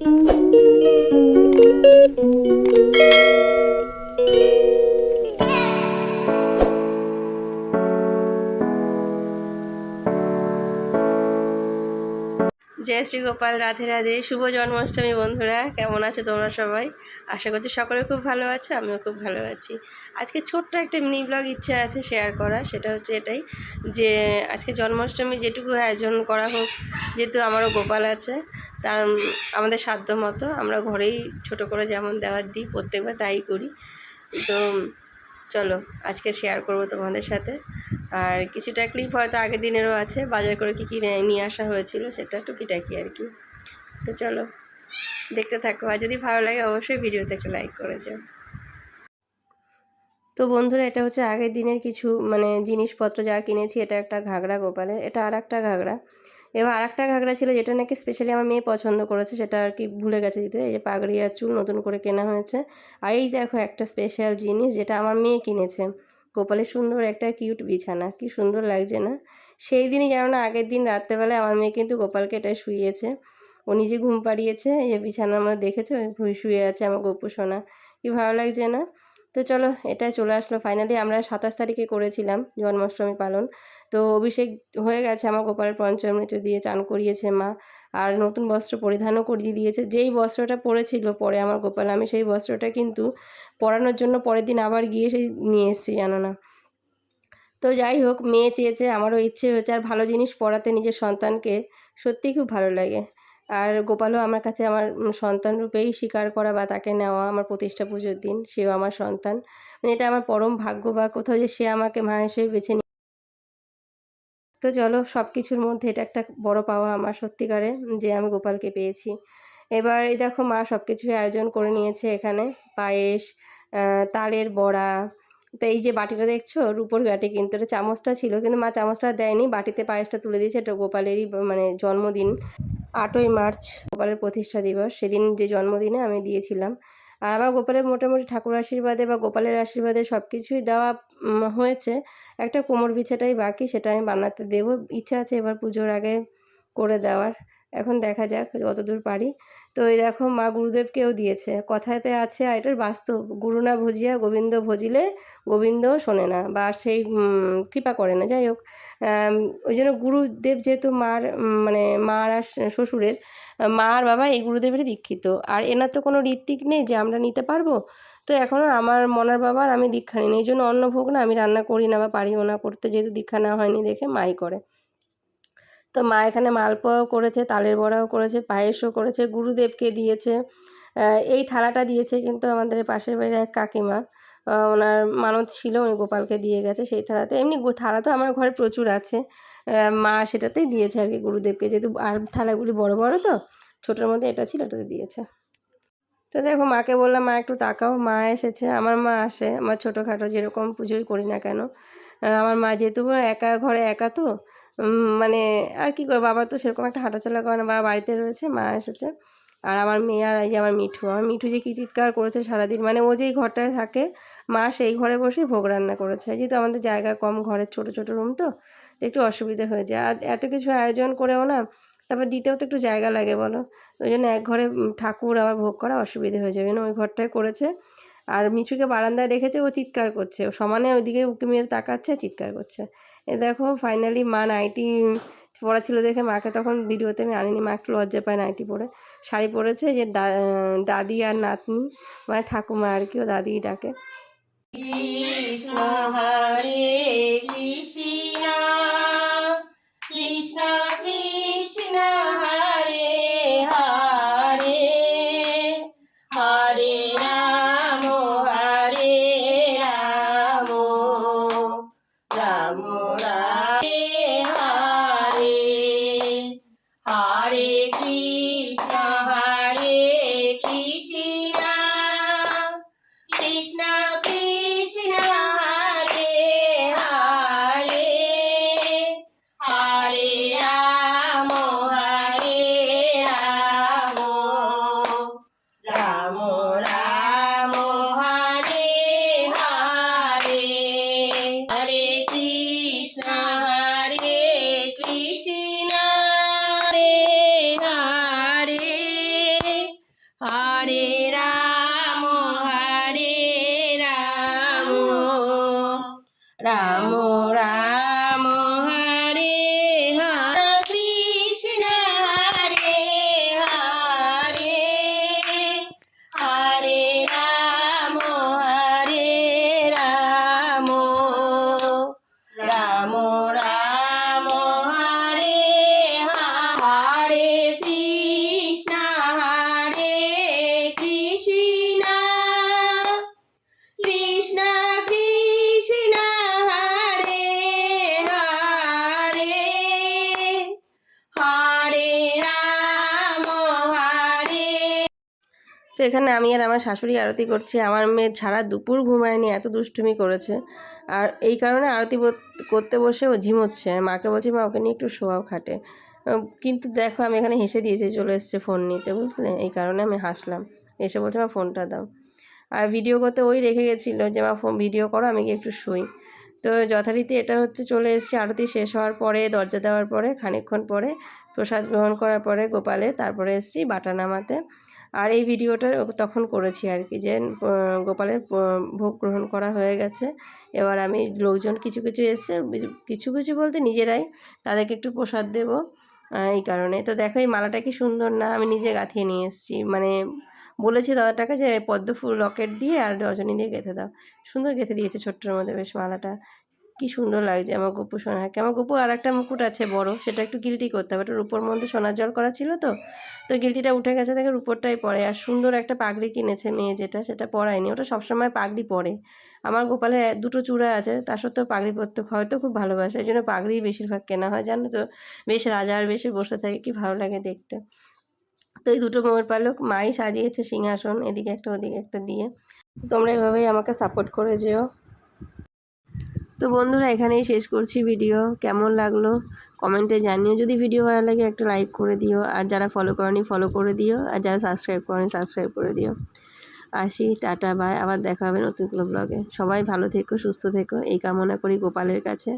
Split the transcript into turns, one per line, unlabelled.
জয় শ্রী গোপাল রাধে রাধে। শুভ জন্মাষ্টমী বন্ধুরা, কেমন আছো তোমরা সবাই? আশা করছি সকলে খুব ভালো আছো, আমিও খুব ভালো আছি। আজকে ছোট্ট একটা মিনি ব্লগ ইচ্ছা আছে শেয়ার করা সেটা হচ্ছে এটাই যে, আজকে জন্মাষ্টমী যেটুকু আয়োজন করা হোক, যেহেতু আমারও গোপাল আছে তার আমাদের সাধ্য মতো আমরা ঘরেই ছোট করে যেমন দেওয়ার দিই, প্রত্যেকবার তাই করি। তো চলো, আজকে শেয়ার করব তোমাদের সাথে। আর কিছুটা ক্লিপ হয়তো আগের দিনেরও আছে, বাজার করে কী কী নিয়ে আসা হয়েছিল, সেটা টুকিটাকি আর কি। তো চলো, দেখতে থাকো। আর যদি ভালো লাগে, অবশ্যই ভিডিওতে একটা লাইক করে যাও। তো বন্ধুরা, এটা হচ্ছে আগের দিনের কিছু মানে জিনিসপত্র যা কিনেছি, এটা একটা ঘাগরা গোপালের, এটা আর একটা ঘাগরা। এবার আর একটা ঘাগরা ছিল যেটা নাকি স্পেশালি আমার মেয়ে পছন্দ করেছে, সেটা আর কি ভুলে গেছে দিতে, এই যে পাগড়ি আর চুল নতুন করে কেনা হয়েছে। আর এই দেখো একটা স্পেশাল জিনিস যেটা আমার মেয়ে কিনেছে। গোপালের সুন্দর একটা কিউট বিছানা, কি সুন্দর লাগছে না? সেই দিনই জানো না আগের দিন রাত্রেবেলায় আমার মেয়ে কিন্তু গোপালকে এটা শুইয়েছে। ও নিজে ঘুম পাড়িয়েছে, এই বিছানার মধ্যে দেখেছ? শুয়ে আছে আমার গপু সোনা, কি ভালো লাগছে না? তো চলো এটা চলে আসলো। ফাইনালি আমরা সাতাশ তারিখে করেছিলাম জন্মাষ্টমী পালন। তো অভিষেক হয়ে গেছে আমার গোপালের পঞ্চমৃত দিয়ে, চান করিয়েছে মা। আর নতুন বস্ত্র পরিধানও করিয়ে দিয়েছে। যেই বস্ত্রটা পরেছিল পরে আমার গোপাল, আমি সেই বস্ত্রটা কিন্তু পরানোর জন্য পরের দিন আবার গিয়ে সেই নিয়ে এসেছি, জানো না। তো যাই হোক, মেয়ে চেয়েছে, আমারও ইচ্ছে হয়েছে। আর ভালো জিনিস পড়াতে নিজের সন্তানকে সত্যিই খুব ভালো লাগে। আর গোপালও আমার কাছে আমার সন্তান রূপেই স্বীকার করা বা তাকে নেওয়া আমার প্রতিষ্ঠা পুজোর দিন, সেও আমার সন্তান। মানে এটা আমার পরম ভাগ্য বা কোথাও যে সে আমাকে মা হিসেবে বেছে নিয়ে তো চলো সব কিছুর মধ্যে এটা একটা বড় পাওয়া আমার সত্যিকারে যে আমি গোপালকে পেয়েছি। এবার এই দেখো মা সব কিছুই আয়োজন করে নিয়েছে এখানে, পায়েস তালের বড়া। তো এই যে বাটিটা দেখছ, রূপোর গাটি কিন্তু এটা চামচটা ছিল, কিন্তু মা চামচটা দেয়নি, বাটিতে পায়েসটা তুলে দিয়েছে, এটা গোপালেরই মানে জন্মদিন। আটই মার্চ, গোপালের প্রতিষ্ঠা দিবস। সেদিন যে জন্মদিনে আমি দিয়েছিলাম। আর আমার গোপালের মোটামুটি ঠাকুর আশীর্বাদে বা গোপালের আশীর্বাদে সব কিছুই দেওয়া হয়েছে। একটা কোমর বিছাটাই বাকি, সেটা আমি বানাতে দেবো। ইচ্ছা আছে এবার পুজোর আগে করে দেওয়ার। এখন দেখা যাক যতদূর পারি। তো এই দেখো মা গুরুদেবকেও দিয়েছে। কথাতে আছে, আর এটার বাস্তব, গুরু না ভজিয়া, গোবিন্দ ভজিলে গোবিন্দ শোনে না বা সেই কৃপা করে না। যাই হোক ওই জন্য গুরুদেব যেহেতু মার মানে মার আর শ্বশুরের মা আর বাবা এই গুরুদেবেরই দীক্ষিত। আর এনার তো কোনো ঋত্বিক নেই যে আমরা নিতে পারব। তো এখনও আমার মনার বাবার আমি দীক্ষা নিই এই জন্য অন্য ভোগ না আমি রান্না করি না বা পারিও না। করতে যেহেতু দীক্ষা না হয়নি দেখে মাই করে। তো মা এখানে মালপোয়াও করেছে, তালের বড়াও করেছে, পায়েসও করেছে, গুরুদেবকে দিয়েছে। এই থালাটা দিয়েছে কিন্তু আমাদের পাশের বাড়ির এক কাকিমা। ওনার মানত ছিল, উনি গোপালকে দিয়ে গেছে সেই থালাতে। এমনি থালা তো আমার ঘরে প্রচুর আছে। মা সেটাতেই দিয়েছে আর কি গুরুদেবকে। যেহেতু আর থালাগুলি বড় বড় তো, ছোটোর মধ্যে এটা ছিল, এটাতে দিয়েছে। তো দেখো, মাকে বললাম, মা, একটু তাকাও। মা এসেছে, আমার মা আসে, আমার ছোটোখাটো যেরকম পুজোই করি না কেন। আমার মা যেহেতু একা, ঘরে একা তো মানে আর কি করে বাবা তো সেরকম একটা হাঁটাচলা করে না, বাবা বাড়িতে রয়েছে, মা এসেছে। আর আমার মেয়ে আর এই আমার মিঠু আমার মিঠু যে কী চিৎকার করেছে সারাদিন মানে ও যেই ঘরটায় থাকে, মা সেই ঘরে বসেই ভোগ রান্না করেছে। যেহেতু আমাদের জায়গা কম, ঘরের ছোট ছোট রুম তো একটু অসুবিধা হয়ে যায়। আর এত কিছু আয়োজন করেও না, তারপর দিতেও তো একটু জায়গা লাগে বলো। ওই জন্য এক ঘরে ঠাকুর আবার ভোগ করা অসুবিধে হয়ে যাবে না ওই ঘরটায় করেছে। আর মিঠুকে বারান্দায় রেখেছে, ও চিৎকার করছে। ও সমানে ওইদিকে উঁকি মেরে তাকাচ্ছে, চিৎকার করছে। এ দেখো ফাইনালি মা নাইটি পরা ছিল দেখে মাকে তখন ভিডিওতে আমি আনিনি, মা একটু লজ্জা পায় নাইটি পরে শাড়ি পরেছে যে দাদি আর নাতনি মানে ঠাকুমা আর কি, ও দাদি ডাকে।
কৃষ্ণ। કૃષ્ણ હરે કૃષ્ણ રે હરે હરે રામ હરે રામ રામ.
তো এখানে আমি আর আমার শাশুড়ি আরতি করছি। আমার মেয়ে সারা দুপুর ঘুমায়নি, এত দুষ্টুমি করেছে। আর এই কারণে আরতি করতে বসে ও ঝিমোচ্ছে মাকে বলছি, মা, ওকে নিয়ে একটু শোয়াও খাটে। কিন্তু দেখো, আমি এখানে হেসে দিয়েছি, চলে এসছে ফোন নিতে, বুঝলে? এই কারণে আমি হাসলাম। এসে বলছে আমার ফোনটা দাও। আর ভিডিও করতে ওই রেখে গেছিল যে, মা, ফোন, ভিডিও করো, আমি গিয়ে একটু শুই। তো যথারীতি এটা হচ্ছে, চলে এসেছে। আরতি শেষ হওয়ার পরে, দরজা দেওয়ার পরে, খানিকক্ষণ পরে, প্রসাদ গ্রহণ করার পরে গোপালে তারপরে এসেছি বাটা নামাতে। আর এই ভিডিওটা তখন করেছি আর কি যে গোপালের ভোগ গ্রহণ করা হয়ে গেছে। এবার আমি লোকজন কিছু কিছু এসছে কিছু কিছু বলতে নিজেরাই তাদেরকে একটু প্রসাদ দেবো এই কারণে। তো দেখো এই মালাটা কি সুন্দর না, আমি নিজে গাঁথিয়ে নিয়ে এসেছি। মানে বলেছি দাদাটাকে যে, পদ্ম ফুল রকেট দিয়ে আর রজনী দিয়ে গেঁথে দাও। সুন্দর গেঁথে দিয়েছে ছোট্টর মধ্যে বেশ মালাটা। কি সুন্দর লাগছে আমার গপু সোনাকে আমার গপু আর একটা মুকুট আছে বড়, সেটা একটু গিলটি করতে হবে। ওটা রূপোর মধ্যে সোনার জল করা ছিল তো তো গিলটিটা উঠে গেছে দেখে রূপোরটাই পরে আর সুন্দর একটা পাগড়ি কিনেছে মেয়ে যেটা, সেটা পরায়নি। ওটা সবসময় পাগড়ি পরে। আমার গোপালের দুটো চূড়া আছে তার সত্ত্বেও পাগড়ি পরতে হয়তো খুব ভালোবাসে। এই জন্য পাগড়ি বেশিরভাগ কেনা হয়, জানো তো? বেশ রাজার বেশি বসে থাকে, কি ভালো লাগে দেখতে। তো এই দুটো মোর পালক মাই সাজিয়েছে সিংহাসন, এদিকে একটা, ওদিকে একটা দিয়ে। তোমরা এভাবেই আমাকে সাপোর্ট করে যেও। তো বন্ধুরা, এখানেই শেষ করছি ভিডিও কেমন লাগল কমেন্টে জানিও। যদি ভিডিও ভালো লাগে, একটা লাইক করে দিও। আর যারা ফলো করেনি ফলো করে দিও। আর যারা সাবস্ক্রাইব করেনি সাবস্ক্রাইব করে দিও। আসি, টাটা বাই আবার দেখা হবে নতুন কোনো ব্লগে সবাই ভালো থেকো, সুস্থ থেকো। এই কামনা করি গোপালের কাছে।